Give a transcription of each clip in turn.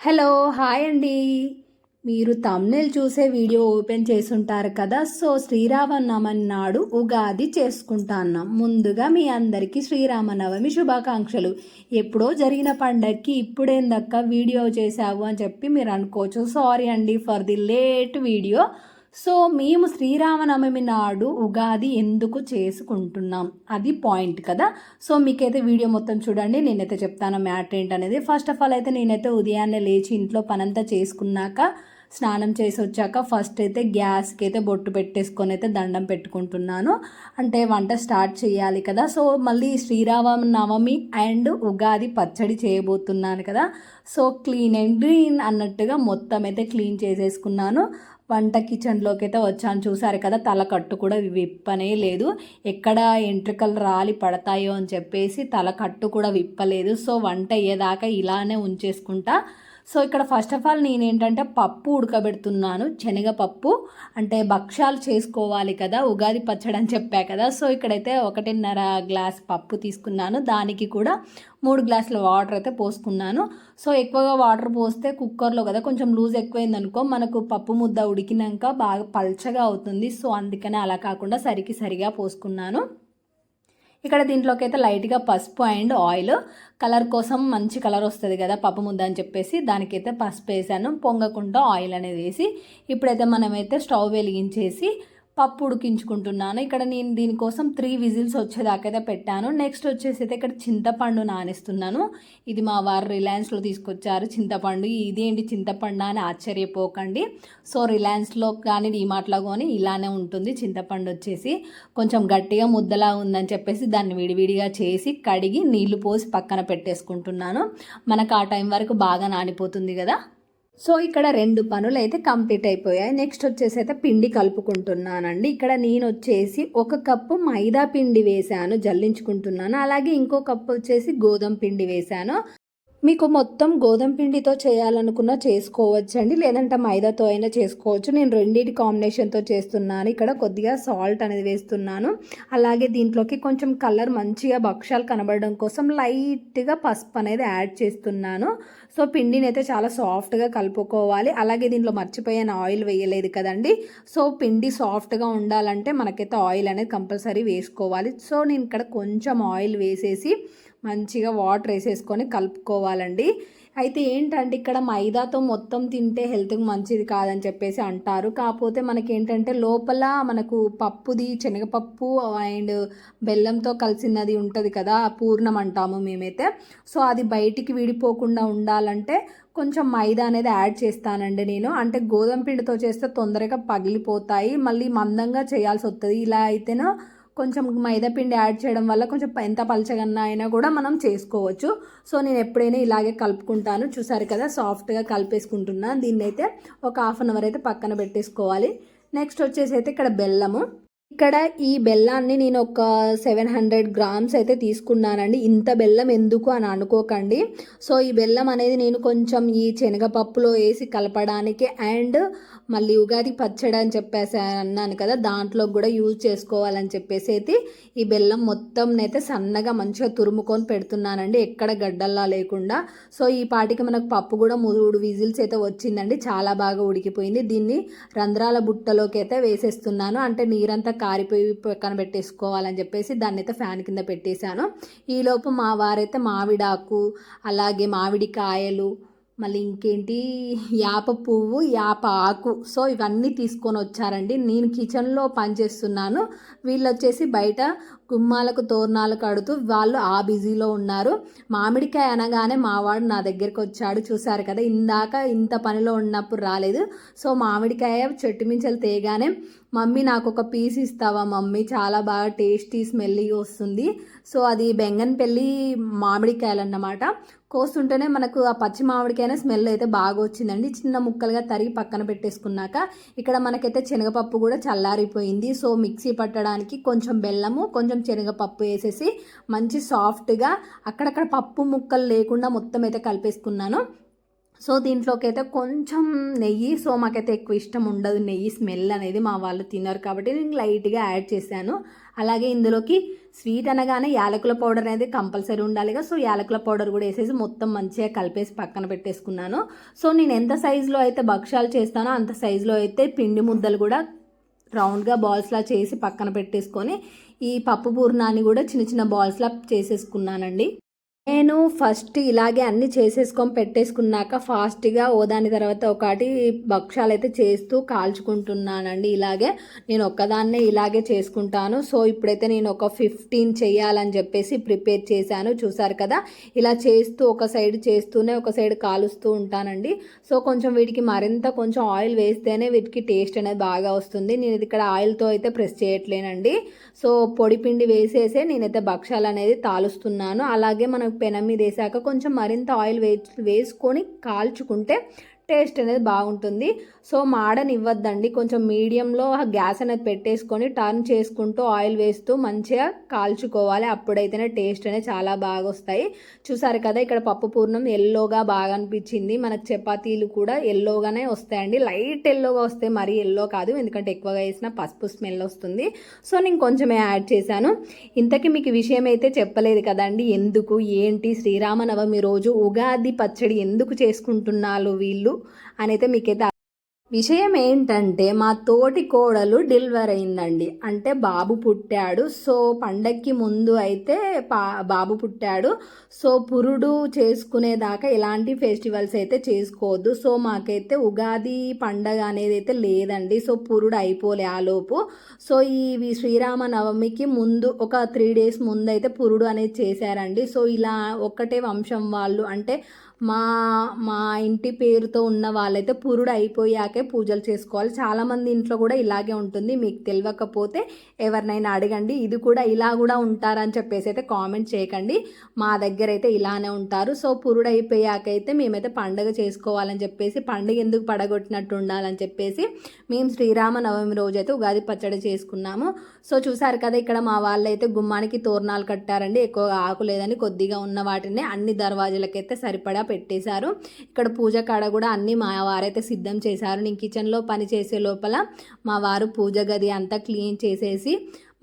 Hello hi అండి. మీరు thumbnail చూసే వీడియో ఓపెన్ చేసుంటారు కదా సో శ్రీరామనవమి నాడు ఉగాది చేసుకుంటాన్నాం ముందుగా మీ అందరికీ శ్రీరామనవమి శుభాకాంక్షలు. ఎప్పుడో జరిగిన పండగకి ఇప్పుడేందక్క వీడియో చేసావు అని చెప్పి మీరు అనుకోవచ్చు. సారీ అండి for the late video. So మేము శ్రీరామనవమి నాడు ఉగాది ఎందుకు చేసుకుంటున్నాం? అది పాయింట్ కదా? సో మీకైతే వీడియో మొత్తం చూడండి నేనైతే చెప్తాను మ్యాటర్ ఏంటనేది. ఫస్ట్ ఆఫ్ ఆల్ అయితే నేనైతే ఉదయాన్నే లేచి ఇంట్లో పనంతా చేసుకున్నాక స్నానం చేసి వచ్చాక ఫస్ట్ అయితే గ్యాస్కి అయితే బొట్టు పెట్టేసుకొని అయితే దండం పెట్టుకుంటున్నాను. అంటే వంట స్టార్ట్ చేయాలి కదా? సో మళ్ళీ శ్రీరామ నవమి అండ్ ఉగాది పచ్చడి చేయబోతున్నాను కదా? సో క్లీన్ అండ్ గ్రీన్ అన్నట్టుగా మొత్తం అయితే క్లీన్ చేసేసుకున్నాను. వంట కిచెన్లోకి అయితే వచ్చాను. చూసారు కదా తల కట్టు కూడా విప్పనే లేదు. ఎక్కడ ఎంట్రుకలు రాలి పడతాయో అని చెప్పేసి తల కట్టు కూడా విప్పలేదు. సో వంట అయ్యేదాకా ఇలానే ఉంచేసుకుంటా. సో ఇక్కడ ఫస్ట్ ఆఫ్ ఆల్ నేను ఏంటంటే పప్పు ఉడకబెడుతున్నాను శనగపప్పు అంటే భక్ష్యాలు చేసుకోవాలి కదా ఉగాది పచ్చడి అని చెప్పా కదా. సో ఇక్కడైతే ఒకటిన్నర గ్లాస్ పప్పు తీసుకున్నాను. దానికి కూడా మూడు గ్లాసుల వాటర్ అయితే పోసుకున్నాను. సో ఎక్కువగా వాటర్ పోస్తే కుక్కర్లో కదా కొంచెం లూజ్ ఎక్కువైంది అనుకో మనకు పప్పు ముద్ద ఉడికినాక బాగా పల్చగా అవుతుంది. సో అందుకనే అలా కాకుండా సరికి సరిగా పోసుకున్నాను. ఇక్కడ దీంట్లోకి అయితే లైట్గా పసుపు అండ్ ఆయిల్. కలర్ కోసం మంచి కలర్ వస్తుంది కదా పప్పు ముద్ద అని చెప్పేసి దానికైతే పసుపు వేసాను. పొంగకుండా ఆయిల్ అనేది వేసి ఇప్పుడైతే మనమైతే స్టవ్ వెలిగించేసి పప్పు ఉడికించుకుంటున్నాను. ఇక్కడ నేను దీనికోసం త్రీ విజిల్స్ వచ్చేదాకైతే పెట్టాను. నెక్స్ట్ వచ్చేసి అయితే ఇక్కడ చింతపండు నానేస్తున్నాను. ఇది మా వారు రిలయన్స్లో తీసుకొచ్చారు చింతపండు. ఇదేంటి చింతపండు అని ఆశ్చర్యపోకండి. సో రిలయన్స్లో కానీ డిమార్ట్లో కానీ ఇలానే ఉంటుంది చింతపండు వచ్చేసి. కొంచెం గట్టిగా ముద్దలా ఉందని చెప్పేసి దాన్ని విడివిడిగా చేసి కడిగి నీళ్ళు పోసి పక్కన పెట్టేసుకుంటున్నాను. మనకు ఆ టైం వరకు బాగా నానిపోతుంది కదా. సో ఇక్కడ రెండు పనులు అయితే కంప్లీట్ అయిపోయాయి. నెక్స్ట్ వచ్చేసి అయితే పిండి కలుపుకుంటున్నానండి. ఇక్కడ నేను వచ్చేసి ఒక కప్పు మైదా పిండి వేశాను జల్లించుకుంటున్నాను. అలాగే ఇంకో కప్పు వచ్చేసి గోధుమ పిండి వేశాను. మీకు మొత్తం గోధుమ పిండితో చేయాలనుకున్న చేసుకోవచ్చు అండి లేదంటే మైదాతో అయినా చేసుకోవచ్చు. నేను రెండింటి కాంబినేషన్తో చేస్తున్నాను. ఇక్కడ కొద్దిగా సాల్ట్ అనేది వేస్తున్నాను. అలాగే దీంట్లోకి కొంచెం కలర్ మంచిగా భక్ష్యాలు కనబడడం కోసం లైట్గా పసుపు అనేది యాడ్ చేస్తున్నాను. సో పిండిని అయితే చాలా సాఫ్ట్గా కలుపుకోవాలి. అలాగే దీంట్లో మర్చిపోయిన ఆయిల్ వేయలేదు కదండి. సో పిండి సాఫ్ట్గా ఉండాలంటే మనకైతే ఆయిల్ అనేది కంపల్సరీ వేసుకోవాలి. సో నేను ఇక్కడ కొంచెం ఆయిల్ వేసేసి మంచిగా వాటర్ వేసేసుకొని కలుపుకోవాలండి. అయితే ఏంటంటే ఇక్కడ మైదాతో మొత్తం తింటే హెల్త్కి మంచిది కాదని చెప్పేసి అంటారు. కాకపోతే మనకి ఏంటంటే లోపల మనకు పప్పుది శనగపప్పు అండ్ బెల్లంతో కలిసినది ఉంటుంది కదా పూర్ణం అంటాము మేమైతే. సో అది బయటికి విడిపోకుండా ఉండాలంటే కొంచెం మైదా అనేది యాడ్ చేస్తానండి నేను. అంటే గోధుమ పిండితో చేస్తే తొందరగా పగిలిపోతాయి. మళ్ళీ మందంగా చేయాల్సి వస్తుంది ఇలా అయితేనో కొంచెం మైదా పిండి యాడ్ చేయడం వల్ల కొంచెం ఎంత పలచగన్నా అయినా కూడా మనం చేసుకోవచ్చు. సో నేను ఎప్పుడైనా ఇలాగే కలుపుకుంటాను. చూసారు కదా సాఫ్ట్గా కలిపేసుకుంటున్నాను. దీన్ని అయితే ఒక హాఫ్ అన్ అవర్ అయితే పక్కన పెట్టేసుకోవాలి. నెక్స్ట్ వచ్చేసి అయితే ఇక్కడ బెల్లము. ఇక్కడ ఈ బెల్లాన్ని నేను ఒక సెవెన్ హండ్రెడ్ గ్రామ్స్ అయితే తీసుకున్నానండి. ఇంత బెల్లం ఎందుకు అని అనుకోకండి. సో ఈ బెల్లం అనేది నేను కొంచెం ఈ శనగపప్పులో వేసి కలపడానికి అండ్ మళ్ళీ ఉగాది పచ్చడి అని చెప్పేసి అన్నాను కదా దాంట్లో కూడా యూజ్ చేసుకోవాలని చెప్పేసి అయితే ఈ బెల్లం మొత్తం అయితే సన్నగా మంచిగా తురుముకొని పెడుతున్నానండి. ఎక్కడ గడ్డల్లా లేకుండా. సో ఈ పాటికి మనకు పప్పు కూడా మూడు విజిల్స్ అయితే వచ్చిందండి. చాలా బాగా ఉడికిపోయింది. దీన్ని రంధ్రాల బుట్టలోకి అయితే వేసేస్తున్నాను. అంటే నీరంతా కారిపోయి పక్కన పెట్టేసుకోవాలని చెప్పేసి దాన్ని అయితే ఫ్యాన్ కింద పెట్టేశాను. ఈలోపు మా వారైతే మామిడాకు అలాగే మామిడి కాయలు మళ్ళీ ఇంకేంటి యాప పువ్వు యాప ఆకు. సో ఇవన్నీ తీసుకొని వచ్చారండి నేను కిచెన్లో పనిచేస్తున్నాను. వీళ్ళు వచ్చేసి బయట గుమ్మాలకు తోరణాలు కడుతూ వాళ్ళు ఆ బిజీలో ఉన్నారు. మామిడికాయ అనగానే మావాడు నా దగ్గరికి వచ్చాడు. చూశారు కదా ఇందాక ఇంత పనిలో ఉన్నప్పుడు రాలేదు. సో మామిడికాయ చెట్టు మించలు తేగానే మమ్మీ నాకు ఒక పీస్ ఇస్తావా మమ్మీ? చాలా బాగా టేస్టీ స్మెల్లీ వస్తుంది. సో అది బెంగన్పల్లి మామిడికాయలు అన్నమాట కోస్తుంటేనే మనకు ఆ పచ్చి మామిడికాయ స్మెల్ అయితే బాగా వచ్చిందండి. చిన్న ముక్కలుగా తరిగి పక్కన పెట్టేసుకున్నాక ఇక్కడ మనకైతే శనగపప్పు కూడా చల్లారిపోయింది. సో మిక్సీ పట్టడానికి కొంచెం బెల్లము కొంచెం శనగపప్పు వేసేసి మంచి సాఫ్ట్గా అక్కడక్కడ పప్పు ముక్కలు లేకుండా మొత్తం అయితే కలిపేసుకున్నాను. సో దీంట్లోకి అయితే కొంచెం నెయ్యి సో మాకైతే ఎక్కువ ఇష్టం ఉండదు నెయ్యి స్మెల్ అనేది మా వాళ్ళు తిన్నారు కాబట్టి నేను లైట్గా యాడ్ చేశాను. అలాగే ఇందులోకి స్వీట్ అనగానే యాలకుల పౌడర్ అనేది కంపల్సరీ ఉండాలిగా సో యాలకుల పౌడర్ కూడా వేసేసి మొత్తం మంచిగా కలిపేసి పక్కన పెట్టేసుకున్నాను. సో నేను ఎంత సైజులో అయితే భక్ష్యాలు చేస్తానో అంత సైజులో అయితే పిండి ముద్దలు కూడా రౌండ్గా బాల్స్లా చేసి పక్కన పెట్టేసుకొని ఈ పప్పు పూర్ణాన్ని కూడా చిన్న చిన్న బాల్స్లా చేసేసుకున్నానండి. నేను ఫస్ట్ ఇలాగే అన్ని చేసేసుకొని పెట్టేసుకున్నాక ఫాస్ట్గా ఓ దాని తర్వాత ఒకటి భక్ష్యాలు అయితే చేస్తూ కాల్చుకుంటున్నానండి. ఇలాగే నేను ఒక్కదాన్నే ఇలాగే చేసుకుంటాను. సో ఇప్పుడైతే నేను ఒక ఫిఫ్టీన్ చేయాలని చెప్పేసి ప్రిపేర్ చేశాను. చూసారు కదా? ఇలా చేస్తూ ఒక సైడ్ చేస్తూనే ఒక సైడ్ కాలుస్తూ ఉంటానండి. సో కొంచెం వీటికి మరింత కొంచెం ఆయిల్ వేస్తేనే వీటికి టేస్ట్ అనేది బాగా వస్తుంది. నేను ఇక్కడ ఆయిల్తో అయితే ప్రెస్ చేయట్లేనండి. సో పొడి పిండి వేసేసే నేనైతే భక్ష్యాలు అనేది తాలుస్తున్నాను. అలాగే మనం పెనం మీద వేసాక కొంచెం మరింత ఆయిల్ వే వేసుకొని కాల్చుకుంటే టేస్ట్ అనేది బాగుంటుంది. సో మాడనివ్వద్దండి. కొంచెం మీడియంలో గ్యాస్ అనేది పెట్టేసుకొని టర్న్ చేసుకుంటూ ఆయిల్ వేస్తూ మంచిగా కాల్చుకోవాలి. అప్పుడైతేనే టేస్ట్ అనేది చాలా బాగా వస్తాయి. చూసారు కదా ఇక్కడ పప్పు పూర్ణం ఎల్లోగా బాగా అనిపించింది. మనకు చపాతీలు కూడా ఎల్లోగానే వస్తాయండి. లైట్ ఎల్లోగా వస్తాయి మరీ ఎల్లో కాదు. ఎందుకంటే ఎక్కువగా వేసిన పసుపు స్మెల్ వస్తుంది. సో నేను కొంచెమే యాడ్ చేశాను. ఇంతకీ మీకు విషయం అయితే చెప్పలేదు కదండి. ఎందుకు? ఏంటి? శ్రీరామనవమి రోజు ఉగాది పచ్చడి ఎందుకు చేసుకుంటున్నారు వీళ్ళు? అని అయితే మీకైతే విషయం ఏంటంటే మా తోటి కోడలు డెలివర్ అయిందండి. అంటే బాబు పుట్టాడు సో పండక్కి ముందు అయితే పా బాబు పుట్టాడు. సో పురుడు చేసుకునేదాకా ఎలాంటి ఫెస్టివల్స్ అయితే చేసుకోవద్దు. సో మాకైతే ఉగాది పండగ అనేది అయితే లేదండి. సో పురుడు అయిపోలే ఆలోపు సో ఈ శ్రీరామ నవమికి ముందు ఒక త్రీ డేస్ ముందు అయితే పురుడు అనేది చేశారండి. సో ఇలా ఒక్కటే వంశం వాళ్ళు అంటే మా మా ఇంటి పేరుతో ఉన్న వాళ్ళైతే పురుడు అయిపోయాకే పూజలు చేసుకోవాలి. చాలామంది ఇంట్లో కూడా ఇలాగే ఉంటుంది. మీకు తెలియకపోతే ఎవరినైనా అడగండి. ఇది కూడా ఇలా కూడా ఉంటారని చెప్పేసి అయితే కామెంట్ చేయకండి. మా దగ్గర అయితే ఇలానే ఉంటారు. సో పురుడు అయిపోయాకైతే మేమైతే పండగ చేసుకోవాలని చెప్పేసి పండుగ ఎందుకు పడగొట్టినట్టు ఉండాలని చెప్పేసి మేము శ్రీరామ నవమి రోజు అయితే ఉగాది పచ్చడి చేసుకున్నాము. సో చూసారు కదా ఇక్కడ మా వాళ్ళైతే గుమ్మానికి తోరణాలు కట్టారండి. ఎక్కువగా ఆకు లేదని కొద్దిగా ఉన్న వాటిని అన్ని దర్వాజులకైతే సరిపడా పెట్టేశారు. ఇక్కడ పూజ కాడ కూడా అన్నీ మా వారైతే సిద్ధం చేశారు. నేను కిచెన్లో పని చేసే లోపల మా వారు పూజ గది అంతా క్లీన్ చేసేసి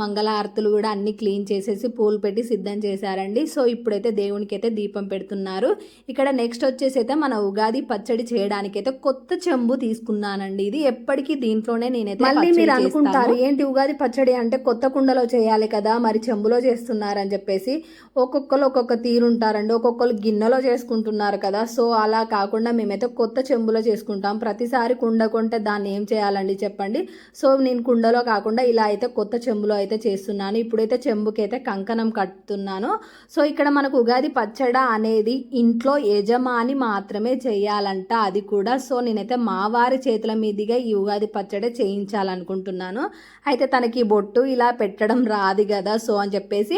మంగళారతులు కూడా అన్ని క్లీన్ చేసేసి పూలు పెట్టి సిద్ధం చేశారండి. సో ఇప్పుడైతే దేవునికి అయితే దీపం పెడుతున్నారు. ఇక్కడ నెక్స్ట్ వచ్చేసి అయితే మన ఉగాది పచ్చడి చేయడానికి అయితే కొత్త చెంబు తీసుకున్నానండి. ఇది ఎప్పటికీ దీంట్లోనే నేనైతే మళ్ళీ మీరు అనుకుంటారు ఏంటి ఉగాది పచ్చడి అంటే కొత్త కుండలో చేయాలి కదా మరి చెంబులో చేస్తున్నారని చెప్పేసి. ఒక్కొక్కరు ఒక్కొక్క తీరు ఉంటారండి. ఒక్కొక్కరు గిన్నెలో చేసుకుంటున్నారు కదా. సో అలా కాకుండా మేమైతే కొత్త చెంబులో చేసుకుంటాం. ప్రతిసారి కుండ కొంటే దాన్ని ఏం చేయాలండి చెప్పండి. సో నేను కుండలో కాకుండా ఇలా అయితే కొత్త చెంబులో అయితే అయితే చేస్తున్నాను ఇప్పుడైతే చెంబుకి అయితే కంకణం కట్టుతున్నాను. సో ఇక్కడ మనకు ఉగాది పచ్చడ అనేది ఇంట్లో యజమాని మాత్రమే చేయాలంట అది కూడా. సో నేనైతే మా వారి చేతుల మీదుగా ఈ ఉగాది పచ్చడి చేయించాలనుకుంటున్నాను. అయితే తనకి బొట్టు ఇలా పెట్టడం రాదు కదా సో అని చెప్పేసి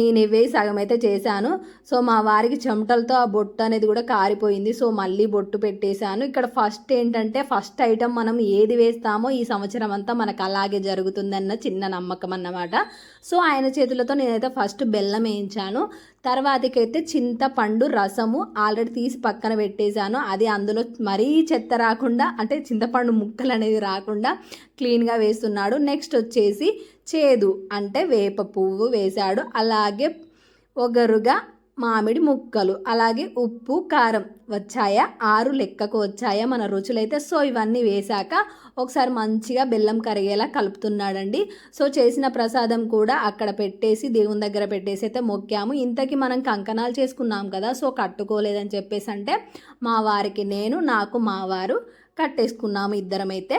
నేను ఇవే సగం అయితే చేశాను. సో మా వారికి చెమటలతో ఆ బొట్టు అనేది కూడా కారిపోయింది. సో మళ్ళీ బొట్టు పెట్టేశాను. ఇక్కడ ఫస్ట్ ఏంటంటే ఫస్ట్ ఐటమ్ మనం ఏది వేస్తామో ఈ సంవత్సరం అంతా మనకు అలాగే జరుగుతుందన్న చిన్న నమ్మకం అన్న అన్నమాట. సో ఆయన చేతులతో నేనైతే ఫస్ట్ బెల్లం వేయించాను. తర్వాతకైతే చింతపండు రసము ఆల్రెడీ తీసి పక్కన పెట్టేశాను. అది అందులో మరీ చెత్త రాకుండా అంటే చింతపండు ముక్కలు అనేది రాకుండా క్లీన్గా వేస్తున్నాడు. నెక్స్ట్ వచ్చేసి చేదు అంటే వేప పువ్వు వేశాడు. అలాగే ఒగరుగా మామిడి ముక్కలు అలాగే ఉప్పు కారం వచ్చాయా ఆరు లెక్కకు వచ్చాయా. మన రుచులైతే సో ఇవన్నీ వేశాక ఒకసారి మంచిగా బెల్లం కరిగేలా కలుపుతున్నాడండి. సో చేసిన ప్రసాదం కూడా అక్కడ పెట్టేసి దేవుని దగ్గర పెట్టేసి అయితే మొక్కాము. ఇంతకీ మనం కంకణాలు చేసుకున్నాం కదా సో కట్టుకోలేదని చెప్పేసి అంటే మా వారికి నేను నాకు మా వారు కట్టేసుకున్నాము ఇద్దరమైతే.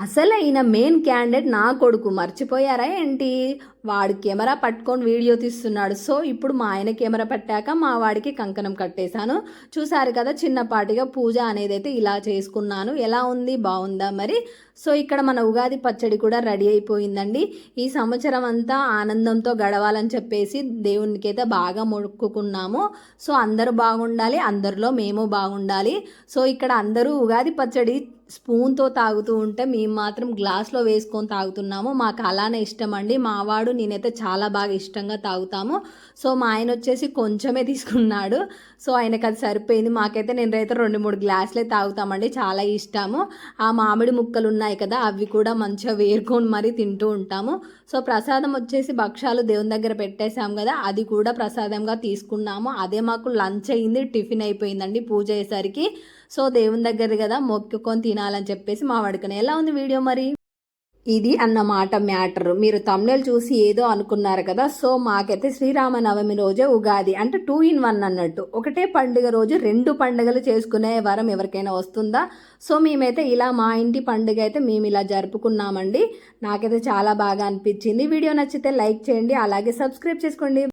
అసలైన మెయిన్ క్యాండిడేట్ నా కొడుకు. మర్చిపోయారా ఏంటి? వాడు కెమెరా పట్టుకొని వీడియో తీస్తున్నాడు. సో ఇప్పుడు మా ఆయన కెమెరా పెట్టాక మా వాడికి కంకణం కట్టేశాను. చూసారు కదా చిన్నపాటిగా పూజ అనేది అయితే ఇలా చేసుకున్నాను. ఎలా ఉంది? బాగుందా మరి? సో ఇక్కడ మన ఉగాది పచ్చడి కూడా రెడీ అయిపోయిందండి. ఈ సంవత్సరం అంతా ఆనందంతో గడవాలని చెప్పేసి దేవునికి అయితే బాగా మొక్కుకున్నాము. సో అందరూ బాగుండాలి అందరిలో మేము బాగుండాలి. సో ఇక్కడ అందరూ ఉగాది పచ్చడి స్పూన్తో తాగుతూ ఉంటే మేము మాత్రం గ్లాస్లో వేసుకొని తాగుతున్నాము. మాకు అలానే ఇష్టం అండి. మావాడు నేనైతే చాలా బాగా ఇష్టంగా తాగుతాము. సో మా ఆయన వచ్చేసి కొంచెమే తీసుకున్నాడు. సో ఆయనకు అది సరిపోయింది. మాకైతే నేనైతే రెండు మూడు గ్లాసులే తాగుతామండి. చాలా ఇష్టము. ఆ మామిడి ముక్కలు ఉన్నాయి కదా అవి కూడా మంచిగా వేరుకొని మరీ తింటూ ఉంటాము. సో ప్రసాదం వచ్చేసి భక్షాలు దేవుని దగ్గర పెట్టేశాం కదా అది కూడా ప్రసాదంగా తీసుకున్నాము. అదే మాకు లంచ్ అయింది టిఫిన్ అయిపోయిందండి పూజ అయ్యేసరికి. సో దేవుని దగ్గర కదా మొక్కుకొని తినాలని చెప్పేసి మా వాడుకునే. ఎలా ఉంది వీడియో మరి? ఇది అన్నమాట మ్యాటర్. మీరు తమిళ చూసి ఏదో అనుకున్నారు కదా సో మాకైతే శ్రీరామనవమి రోజే ఉగాది అంటే టూ ఇన్ వన్ అన్నట్టు. ఒకటే పండుగ రోజు రెండు పండుగలు చేసుకునే వరం ఎవరికైనా వస్తుందా? సో మేమైతే ఇలా మా ఇంటి పండుగ అయితే మేము ఇలా జరుపుకున్నామండి. నాకైతే చాలా బాగా అనిపించింది. వీడియో నచ్చితే లైక్ చేయండి అలాగే సబ్స్క్రైబ్ చేసుకోండి.